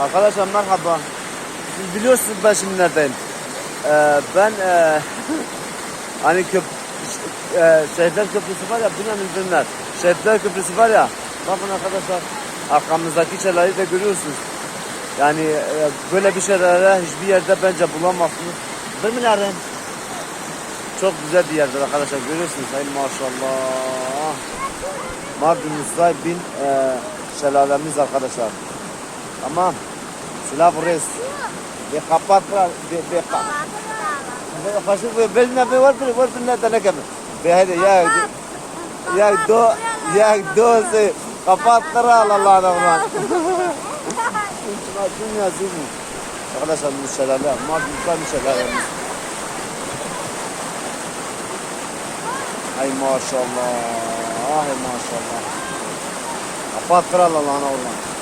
Arkadaşlar merhaba. Siz biliyorsunuz ben şimdi neredeyim. Ee, ben e, hani köp e, Şehitler Köprüsü var ya binanın üzerinden. Şehitler Köprüsü var ya. Bakın arkadaşlar arkamızdaki şeyleri de görüyorsunuz. Yani e, böyle bir şeylere hiçbir yerde bence bulamazsınız. Değil mi Naren? Çok güzel bir yerdir arkadaşlar görüyorsunuz. Ay maşallah. Mardin Musaybin e, şelalemiz arkadaşlar. Tamam. Silah reis. Bir kapat var. Bir, bir kapat. Kaşık ve beline bir var bir var bir ne tane kemi. Bir hadi ya ya do ya do se kapat kara Allah'ına kurban. Şuna dünya zulmü. Arkadaşlar Mardin Musaybin şelalemiz. Ay maşallah. Ay maşallah. Kapat kral Allah'ına kurban.